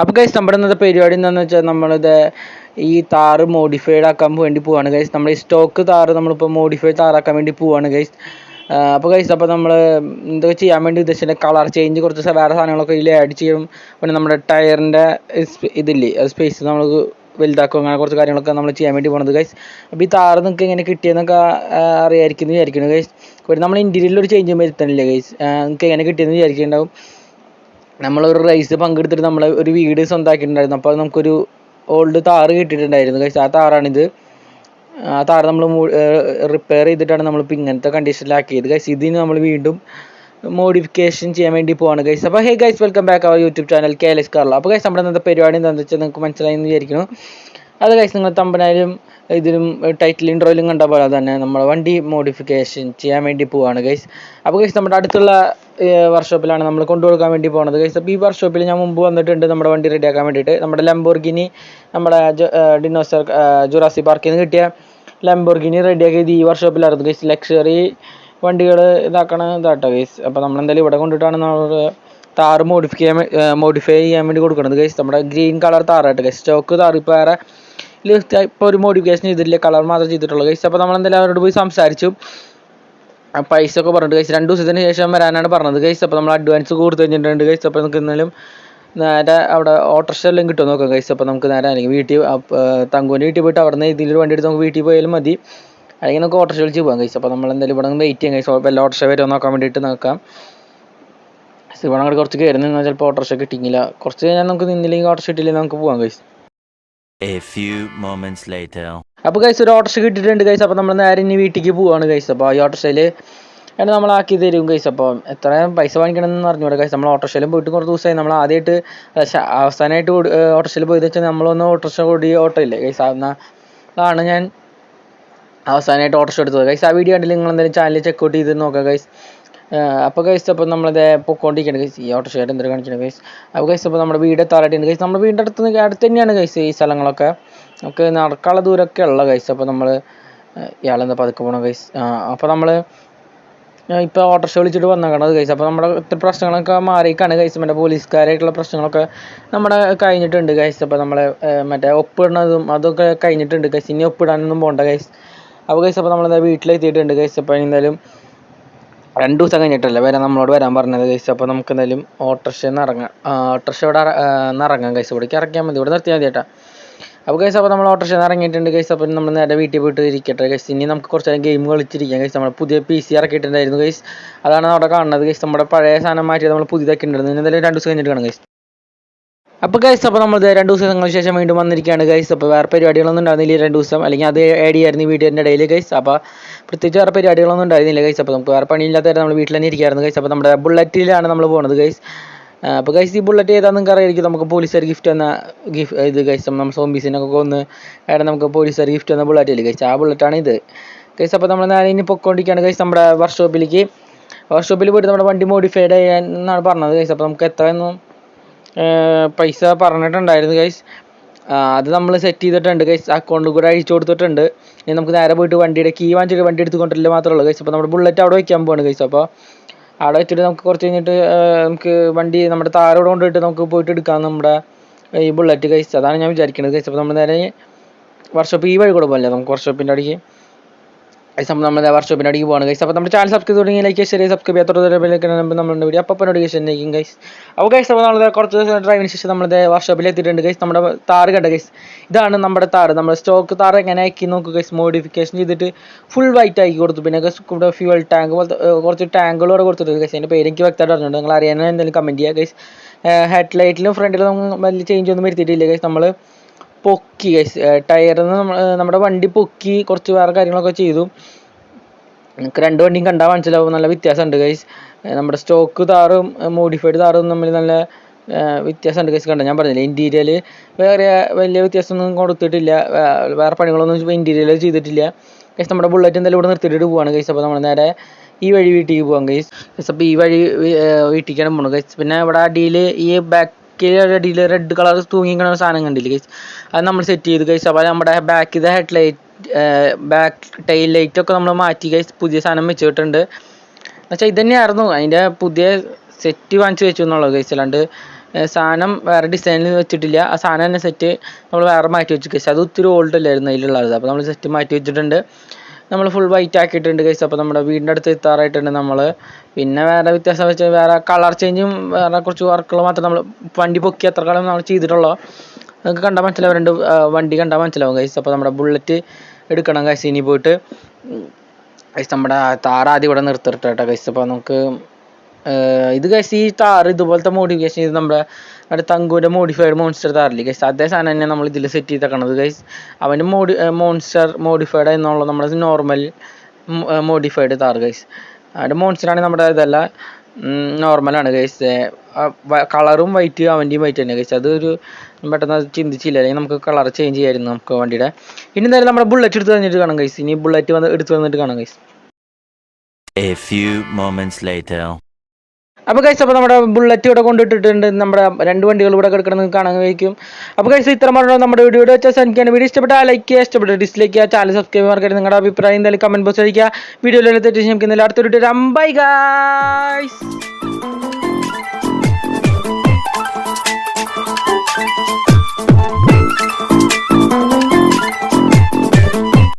അപ്പോൾ ഗൈസ് നമ്മുടെ ഇന്നത്തെ പരിപാടി എന്താണെന്ന് വെച്ചാൽ നമ്മളിത് ഈ താറ് മോഡിഫൈഡ് ആക്കാൻ വേണ്ടി പോവാണ്. ഗൈസ് നമ്മൾ ഈ സ്റ്റോക്ക് താറ് നമ്മളിപ്പോൾ മോഡിഫൈഡ് താറാക്കാൻ വേണ്ടി പോവാണ് ഗൈസ് അപ്പോൾ ഗൈസ് അപ്പോൾ നമ്മൾ എന്തൊക്കെ ചെയ്യാൻ വേണ്ടി ഉദ്ദേശിച്ച കളർ ചേഞ്ച് കുറച്ച് വേറെ സാധനങ്ങളൊക്കെ ഇതിൽ ആഡ് ചെയ്യും. പിന്നെ നമ്മുടെ ടയറിന്റെ ഇതില്ലേ സ്പേസ് നമുക്ക് വലുതാക്കും അങ്ങനെ കുറച്ച് കാര്യങ്ങളൊക്കെ നമ്മൾ ചെയ്യാൻ വേണ്ടി പോണത് ഗൈസ് അപ്പോൾ ഈ താറ് നിങ്ങൾക്ക് എങ്ങനെ കിട്ടിയെന്നൊക്കെ അറിയായിരിക്കും എന്ന് വിചാരിക്കുന്നു ഗൈസ് നമ്മൾ ഇന്റീരിയലിൽ ഒരു ചേഞ്ചും വരുത്തണില്ല ഗൈസ് നിങ്ങൾക്ക് എങ്ങനെ കിട്ടിയെന്ന് വിചാരിക്കുന്നുണ്ടാവും. നമ്മളൊരു റേസ് പങ്കെടുത്തിട്ട് നമ്മൾ ഒരു വീട് സ്വന്തമാക്കിയിട്ടുണ്ടായിരുന്നു അപ്പോൾ നമുക്കൊരു ഓൾഡ് താറ് കിട്ടിയിട്ടുണ്ടായിരുന്നു. പക്ഷേ ആ താറാണിത് ആ താറ് നമ്മൾ റിപ്പയർ ചെയ്തിട്ടാണ് നമ്മളിപ്പോൾ ഇങ്ങനത്തെ കണ്ടീഷനിലാക്കിയത് ഗൈസ് ഇതിന് നമ്മൾ വീണ്ടും മോഡിഫിക്കേഷൻ ചെയ്യാൻ വേണ്ടി പോവാണ് ഗൈസ് അപ്പോൾ hey guys welcome back our YouTube channel K L S Carla അപ്പോൾ ഗൈസ് നമ്മുടെ ഇന്നത്തെ പരിപാടി എന്താണെന്ന് വെച്ചാൽ നിങ്ങൾക്ക് മനസ്സിലായി എന്ന് വിചാരിക്കുന്നു. അത് ഗൈസ് നിങ്ങൾ തമ്പനായാലും ഇതിലും ടൈറ്റിൽ ഇൻട്രോയിലും കണ്ട പോലെ തന്നെ നമ്മൾ വണ്ടി മോഡിഫിക്കേഷൻ ചെയ്യാൻ വേണ്ടി പോവാണ് ഗൈസ് അപ്പോൾ ഗൈസ് നമ്മുടെ അടുത്തുള്ള വർക്ക്ഷോപ്പിലാണ് നമ്മൾ കൊണ്ടുകൊടുക്കാൻ വേണ്ടി പോകുന്നത് ഗൈസ് അപ്പോൾ ഈ വർക്ക്ഷോപ്പിൽ ഞാൻ മുമ്പ് വന്നിട്ടുണ്ട് നമ്മുടെ വണ്ടി റെഡിയാക്കാൻ വേണ്ടിയിട്ട്. നമ്മുടെ ലംബോർഗിനി നമ്മുടെ ഡിനോസർ ജുറാസി പാർക്കിൽ നിന്ന് കിട്ടിയ ലംബോർഗിനി റെഡിയാക്കിയത് ഈ വർക്ക്ഷോപ്പിലായിരുന്നു ഗൈസ് ലക്ഷറി വണ്ടികൾ ഇതാക്കണ ഇതാട്ടോ ഗൈസ് അപ്പോൾ നമ്മൾ എന്തായാലും ഇവിടെ കൊണ്ടിട്ടാണ് നമ്മൾ താറ് മോഡിഫൈ മോഡിഫൈ ചെയ്യാൻ വേണ്ടി കൊടുക്കുന്നത് ഗൈസ് നമ്മുടെ ഗ്രീൻ കളർ താറായിട്ട് ഗൈസ് സ്റ്റോക്ക് താറിപ്പോ വേറെ ഇപ്പോൾ ഒരു മോഡിഫിക്കേഷൻ ചെയ്തിട്ടില്ല. കളർ മാത്രം ചെയ്തിട്ടുള്ളൂ. ഗൈസ് അപ്പോൾ നമ്മൾ എന്തായാലും അവരോട് പോയി സംസാരിച്ചു. പൈസ ഒക്കെ പറഞ്ഞിട്ട് ഗൈസ് രണ്ട് ദിവസത്തിന് ശേഷം വരാനാണ് പറഞ്ഞത്. ഗൈസ് അപ്പോൾ നമ്മൾ അഡ്വാൻസ് കൊടുത്തു കഴിഞ്ഞിട്ടുണ്ട്. ഗൈസ് അപ്പോൾ നമുക്ക് എന്നാലും നേരെ അവിടെ ഓട്ടോറിക്ഷ എല്ലാം കിട്ടുമോ നോക്കാം. ഗൈസ് അപ്പോൾ നമുക്ക് നേരെ അല്ലെങ്കിൽ വീട്ടിൽ തങ്കുവിന്റെ വീട്ടിൽ പോയിട്ട് അവിടെ നിന്ന് ഇതിലൊരു വണ്ടി എടുത്ത് നമുക്ക് വീട്ടിൽ പോയാലും മതി. അല്ലെങ്കിൽ നമുക്ക് ഓട്ടോറിക്ഷ വിളിച്ച് പോകാം. ഗൈസ് അപ്പോൾ നമ്മൾ എന്തായാലും ഇവിടെ നിന്ന് വെയിറ്റ് ചെയ്യാം. ഗൈസ് വല്ല ഓട്ടോറിക്ഷ വരുമോ നോക്കാൻ വേണ്ടിയിട്ട് നോക്കാം. ഇവിടെ അങ്ങോട്ട് കുറച്ച് കയറി നിന്നാൽ ചിലപ്പോൾ ഓട്ടോറിക്ഷ കിട്ടിയില്ല. കുറച്ച് കഴിഞ്ഞാൽ നമുക്ക് നിന്നില്ലെങ്കിൽ ഓട്ടോറിക്ഷ കിട്ടിയില്ലെങ്കിൽ നമുക്ക് പോകാം guys A few moments later. അപ്പോൾ ഗൈസ് ഒരു ഓട്ടോറിക്ഷ കിട്ടിയിട്ടുണ്ട് ഗൈസ് അപ്പോൾ നമ്മൾ നേരെ ഇനി വീട്ടിലേക്ക് പോവാണ് ഗൈസ് അപ്പോൾ ഈ ഓട്ടോറിക്ഷയിൽ ആണ് നമ്മൾ ആക്കി തരും ഗൈസ് അപ്പോൾ എത്ര പൈസ വാങ്ങിക്കണമെന്ന് അറിഞ്ഞൂടെ ഗൈസ് നമ്മൾ ഓട്ടോഷയിലും പോയിട്ട് കുറച്ച് ദിവസമായി. നമ്മൾ ആദ്യമായിട്ട് അവസാനമായിട്ട് ഓട്ടോഷയിൽ പോയത് വെച്ചാൽ നമ്മളൊന്ന് ഓട്ടോഷ കൂടി ഓട്ടോ ഇല്ലേ ഗൈസ് അതാണ് ഞാൻ അവസാനമായിട്ട് ഓട്ടോഷ എടുത്തത്. ഗൈസ് ആ വീഡിയോ കണ്ടില്ല? നിങ്ങൾ എന്തായാലും ചാനൽ ചെക്ക് ഔട്ട് ചെയ്ത് നോക്കാം ഗൈസ് അപ്പോൾ ഗൈസ് അപ്പോൾ നമ്മളിത് പൊക്കോണ്ടിരിക്കുകയാണ് ഗൈസ് ഈ ഓട്ടോറിക്ഷയായിട്ട് എന്തൊരു കാണിക്കുന്നത് ഗൈസ് അപ്പോൾ ഗൈസ് അപ്പോൾ നമ്മുടെ വീട് എത്താറായിട്ടുണ്ട് ഗൈസ് നമ്മുടെ വീടിന്റെ അടുത്ത് അടുത്ത് തന്നെയാണ് ഗൈസ് ഈ സ്ഥലങ്ങളൊക്കെ. നമുക്ക് നടക്കാനുള്ള ദൂരമൊക്കെ ഉള്ള ഗൈസ് അപ്പോൾ നമ്മൾ ഇയാളെന്താ പതുക്കെ പോകണം ഗൈസ് അപ്പോൾ നമ്മൾ ഇപ്പോൾ ഓട്ടോറിക്ഷ വിളിച്ചിട്ട് വന്നേക്കണത് ഗൈസ് അപ്പോൾ നമ്മുടെ ഇത്ര പ്രശ്നങ്ങളൊക്കെ മാറിയിക്കാണ് ഗൈസ് മറ്റേ പോലീസുകാരായിട്ടുള്ള പ്രശ്നങ്ങളൊക്കെ നമ്മുടെ കഴിഞ്ഞിട്ടുണ്ട് ഗൈസ് അപ്പോൾ നമ്മളെ മറ്റേ ഒപ്പിടുന്നതും അതൊക്കെ കഴിഞ്ഞിട്ടുണ്ട് ഗൈസ് ഇനി ഒപ്പിടാനൊന്നും പോകണ്ട ഗൈസ് അപ്പോൾ ഗൈസ് അപ്പോൾ നമ്മൾ വീട്ടിലെത്തിയിട്ടുണ്ട് ഗൈസ് അപ്പോൾ എന്തായാലും രണ്ട് ദിവസം കഴിഞ്ഞിട്ടല്ലേ വരാൻ നമ്മളോട് വരാൻ പറഞ്ഞത് ഗൈസ് അപ്പോൾ നമുക്ക് എന്തായാലും ഓട്ടോറിക്ഷയിൽ നിന്ന് ഇറങ്ങാം. ഓട്ടോറിക്ഷ ഇവിടെ ഇറങ്ങാം ഗൈസ് ഇവിടേക്ക് ഇറക്കിയാൽ മതി. ഇവിടെ നിർത്തിയാൽ മതി ചേട്ടാ അപ്പോൾ ഗൈസ് അപ്പോൾ നമ്മൾ ഓട്ടോറിക്ഷയിൽ ഇറങ്ങിയിട്ടുണ്ട് ഗൈസ് അപ്പോൾ നമ്മൾ നേരെ വീട്ടിൽ പോയിട്ട് ഇരിക്കട്ടെ ഗൈസ് ഇനി നമുക്ക് കുറച്ച് നേരം ഗെയിം കളിച്ചിരിക്കാം ഗൈസ് നമ്മൾ പുതിയ പി സി ഇറക്കിയിട്ടുണ്ടായിരുന്നു അതാണ് അവിടെ കാണുന്നത് ഗൈസ് നമ്മുടെ പഴയ സാധനം മാറ്റി നമ്മൾ പുതിയതാക്കി ഉണ്ടായിരുന്നു എന്തായാലും രണ്ട് ദിവസം കഴിഞ്ഞിട്ട് കാണാം ഗൈസ് അപ്പോൾ ഗൈസ് അപ്പോൾ നമ്മൾ രണ്ട് ദിവസങ്ങൾക്ക് ശേഷം വീണ്ടും വന്നിരിക്കുകയാണ് ഗൈസ് അപ്പോൾ വേറെ പരിപാടികളൊന്നും ഉണ്ടായിരുന്നില്ല രണ്ട് ദിവസം. അല്ലെങ്കിൽ അത് ആഡ് ചെയ്യായിരുന്നു ഈ വീഡിയോന്റെ ഇടയിൽ ഗൈസ് അപ്പോൾ പ്രത്യേകിച്ച് വേറെ പരിപാടികളൊന്നും ഉണ്ടായിരുന്നില്ല ഗൈസ് അപ്പോൾ നമുക്ക് വേറെ പണിയില്ലാത്തവരെ നമ്മൾ വീട്ടിൽ തന്നെ ഇരിക്കുകയായിരുന്നു ഗൈസ് അപ്പോൾ നമ്മുടെ ബുള്ളറ്റിലാണ് നമ്മൾ പോകുന്നത് ഗൈസ് അപ്പോൾ ഗൈസ് ഈ ബുള്ളറ്റ് ഏതാണെന്ന് നിങ്ങൾക്ക് അറിയായിരിക്കും നമുക്ക് പോലീസുകാർ ഗിഫ്റ്റ് വന്ന ഗിഫ്റ്റ് ഇത് ഗൈസ് നമ്മൾ സോംബീസിനൊക്കെ കൊന്ന് അവിടെ നമുക്ക് പോലീസുകാർ ഗിഫ്റ്റ് വന്ന ബുള്ളറ്റ് അല്ലേ ഗൈസ് ആ ബുള്ളറ്റാണ് ഇത്. ഗൈസ് അപ്പോൾ നമ്മൾ നേരെ ഇനി പൊക്കോണ്ടിരിക്കുകയാണ് ഗൈസ് നമ്മുടെ വർക്ക്ഷോപ്പിലേക്ക് വർക്ക്ഷോപ്പിൽ പോയിട്ട് നമ്മുടെ വണ്ടി മോഡിഫൈഡ് ചെയ്യാൻ എന്നാണ് പറഞ്ഞത് ഗൈസ് അപ്പോൾ നമുക്ക് എത്രയൊന്നും പൈസ പറഞ്ഞിട്ടുണ്ടായിരുന്നു ഗൈസ് അത് നമ്മൾ സെറ്റ് ചെയ്തിട്ടുണ്ട് ഗൈസ് അക്കൗണ്ടിൽ കൂടെ അയച്ചു കൊടുത്തിട്ടുണ്ട്. ഇനി നമുക്ക് നേരെ പോയിട്ട് വണ്ടിയുടെ കീ വാങ്ങിച്ചിട്ട് വണ്ടി എടുത്ത് കൊണ്ടില്ല മാത്രമേ ഉള്ളൂ ഗൈസ് അപ്പോൾ നമ്മുടെ ബുള്ളറ്റ് അവിടെ വയ്ക്കാൻ പോവാണ് ഗൈസ് അപ്പോൾ അവിടെ വെച്ചിട്ട് നമുക്ക് കുറച്ച് കഴിഞ്ഞിട്ട് നമുക്ക് വണ്ടി നമ്മുടെ താരോട് കൊണ്ടിട്ട് നമുക്ക് പോയിട്ട് എടുക്കാം നമ്മുടെ ഈ ബുള്ളറ്റ് ഗൈസ് അതാണ് ഞാൻ വിചാരിക്കുന്നത് ഗൈസ് അപ്പോൾ നമ്മൾ നേരെ വർക്ക്ഷോപ്പ് ഈ വഴി കൂടെ നമുക്ക് വർക്ക്ഷോപ്പിന്റെ അടിക്ക് ഗൈസ് നമ്മൾ നമ്മുടെ വർക്ക്ഷോപ്പിന്റെ അടിക്ക് പോവാണ് ഗൈസ് അപ്പോൾ നമ്മുടെ ചാനൽ സബ്സ്ക്രൈബ് തുടങ്ങി ലൈക്ക് ശരി സബ്സ്ക്രൈബ് ചെയ്യാത്തവർക്ക് നമ്മളുടെ വീഡിയോ അപ്പോൾ നോട്ടിഫിക്കേഷൻ ആയിരിക്കും ഗൈസ് അപ്പോൾ ഗൈസ് അപ്പോൾ നമ്മൾ കുറച്ച് ദിവസം ഡ്രൈവിന് ശേഷം നമ്മുടെ വർഷോപ്പിൽ എത്തിയിട്ടുണ്ട് ഗൈസ് നമ്മുടെ താറ് കണ്ട ഗൈസ് ഇതാണ് നമ്മുടെ താറ് നമ്മുടെ സ്റ്റോക്ക് താറ് എങ്ങനെ ആക്കി നോക്കുക ഗൈസ് മോഡിഫിക്കേഷൻ ചെയ്തിട്ട് ഫുൾ വൈറ്റ് ആക്കി കൊടുത്തു. പിന്നെ ഗൈസ് ഇവിടെ ഫ്യൂൽ ടാങ്ക് പോലത്തെ കുറച്ച് ടാങ്കുകൾ ഇവിടെ കൊടുത്തിട്ടുണ്ട് ഗൈസ് അതിന്റെ പേര് വ്യക്തമായിട്ട് അറിഞ്ഞിട്ടുണ്ട് നിങ്ങൾ അറിയാൻ എന്തെങ്കിലും കമന്റ് ചെയ്യുക ഗൈസ് ഹെഡ് ലൈറ്റിലും ഫ്രണ്ടിലും വലിയ ചേഞ്ച് ഒന്നും വരുത്തിയിട്ടില്ല ഗൈസ് നമ്മൾ പൊക്കി ഗൈസ് ടയറിന്ന് നമ്മുടെ വണ്ടി പൊക്കി കുറച്ച് വേറെ കാര്യങ്ങളൊക്കെ ചെയ്തു. നിങ്ങൾക്ക് രണ്ട് വണ്ടിയും കണ്ടാൽ മനസ്സിലാവും. നല്ല വ്യത്യാസമുണ്ട് ഗൈസ് നമ്മുടെ സ്റ്റോക്ക് താറും മോഡിഫൈഡ് താറും തമ്മിൽ നല്ല വ്യത്യാസമുണ്ട് ഗൈസ് കണ്ടോ? ഞാൻ പറഞ്ഞില്ല ഇന്റീരിയൽ വേറെ വലിയ വ്യത്യാസമൊന്നും കൊടുത്തിട്ടില്ല. വേറെ പണികളൊന്നും ഇന്റീരിയൽ ചെയ്തിട്ടില്ല. ഗൈസ് നമ്മുടെ ബുള്ളറ്റ് എന്തായാലും ഇവിടെ നിർത്തിയിട്ട് പോവാണ് ഗൈസ് അപ്പോൾ നമ്മൾ നേരെ ഈ വഴി വീട്ടിലേക്ക് പോകാം ഗൈസ് അപ്പോൾ ഈ വഴി വീട്ടിലേക്കാണ് പോകണം ഗൈസ് പിന്നെ ഇവിടെ അടിയിൽ ഈ ബാക്കിൽ അടിയിൽ റെഡ് കളർ തൂങ്ങിക്കണ സാധനം കണ്ടില്ലേ ഗൈസ് അത് നമ്മൾ സെറ്റ് ചെയ്തു ഗൈസ് അപ്പോൾ നമ്മുടെ ബാക്കിലെ head light back tail light ഒക്കെ നമ്മൾ മാറ്റി ഗൈസ് പുതിയ സാധനം വെച്ചിട്ടുണ്ട്. എന്നുവെച്ചാൽ ഇത് തന്നെയായിരുന്നു. അതിന്റെ പുതിയ സെറ്റ് വാങ്ങിച്ച് വെച്ചു എന്നുള്ളത് ഗൈസ് അല്ലാണ്ട് സാധനം വേറെ ഡിസൈനിൽ വെച്ചിട്ടില്ല. ആ സാധനം തന്നെ സെറ്റ് നമ്മൾ വേറെ മാറ്റി വെച്ചു ഗൈസ് അത് ഒത്തിരി ഓൾഡ് അല്ലായിരുന്നു അതിലുള്ളത്. അപ്പോൾ നമ്മൾ സെറ്റ് മാറ്റി വെച്ചിട്ടുണ്ട്. നമ്മൾ ഫുൾ വൈറ്റ് ആക്കിയിട്ടുണ്ട് ഗൈസ് അപ്പോൾ നമ്മുടെ വീടിന്റെ അടുത്ത് എത്താറായിട്ടുണ്ട് നമ്മൾ പിന്നെ വേറെ വ്യത്യാസം വെച്ചാൽ വേറെ കളർ ചേഞ്ചും വേറെ കുറച്ച് വർക്കുകൾ മാത്രം നമ്മൾ വണ്ടി പൊക്കി അത്ര കാലം നമ്മൾ ചെയ്തിട്ടുള്ളൂ? നിങ്ങൾക്ക് കണ്ടാൽ മനസ്സിലാവും. രണ്ട് വണ്ടി കണ്ടാൽ മനസ്സിലാവും ഗൈസ് അപ്പോൾ നമ്മുടെ ബുള്ളറ്റ് എടുക്കണം ഗൈസ് ഇനി പോയിട്ട്. ഗൈസ് നമ്മുടെ താറ് ആദ്യം ഇവിടെ നിർത്തിട്ടോ ഗൈസ് അപ്പോൾ നമുക്ക് ഇത് ഗൈസ് ഈ താർ ഇതുപോലത്തെ മോഡിഫിക്കേഷൻ ചെയ്ത് നമ്മുടെ അവിടെ തങ്കുവിന്റെ മോഡിഫൈഡ് മോൺസ്റ്റർ താറില്ലേ ഗൈസ് അതേ സാധനം തന്നെ നമ്മൾ ഇതിൽ സെറ്റ് ചെയ്തേക്കണത് ഗൈസ് അവന്റെ മോഡി മോൺസ്റ്റർ മോഡിഫൈഡ് എന്നുള്ള നമ്മുടെ നോർമൽ മോഡിഫൈഡ് താർ ഗൈസ് അവന്റെ മോൺസ്റ്റർ ആണ് നമ്മുടെ ഇതല്ല നോർമലാണ് ഗൈസ് കളറും വൈറ്റ് അവന്റെയും വൈറ്റ് തന്നെ ഗൈസ് അതൊരു പെട്ടെന്ന് ചിന്തിച്ചില്ല. അല്ലെങ്കിൽ നമുക്ക് കളർ ചേഞ്ച് ചെയ്യായിരുന്നു നമുക്ക് വണ്ടിയുടെ ഇനി എന്തായാലും നമ്മുടെ ബുള്ളറ്റ് എടുത്ത് തന്നിട്ട് കാണാം ഗൈസ് ഇനി ബുള്ളറ്റ് വന്ന് എടുത്ത് വന്നിട്ട് കാണാം guys A few moments later. അപ്പോൾ കഴിച്ച് അപ്പോൾ നമ്മുടെ ബുള്ളറ്റ് ഇവിടെ കൊണ്ടിട്ടിട്ടുണ്ട്. നമ്മുടെ രണ്ട് വണ്ടികൾ ഇവിടെ കിടക്കണം നിങ്ങൾക്ക് കാണാൻ കഴിക്കും അപ്പോൾ കഴിച്ച് ഇത്ര മാത്രം നമ്മുടെ വീഡിയോ വെച്ചാൽ എനിക്കാണ് വീഡിയോ ഇഷ്ടപ്പെട്ടാൽ ലൈക്ക് ചെയ്യുക ഇഷ്ടപ്പെട്ട ഡിസ്ലൈക്ക് ചെയ്യുക ചാനൽ സബ്സ്ക്രൈബ് മാർക്കറ്റ് നിങ്ങളുടെ അഭിപ്രായം എന്തായാലും കമന്റ് ബോക്സ് അടിക്കുക വീഡിയോയിൽ തെറ്റി ശ്രമിക്കുന്നില്ല അടുത്തൊരു വീഡിയോ ബൈ ഗായ്സ്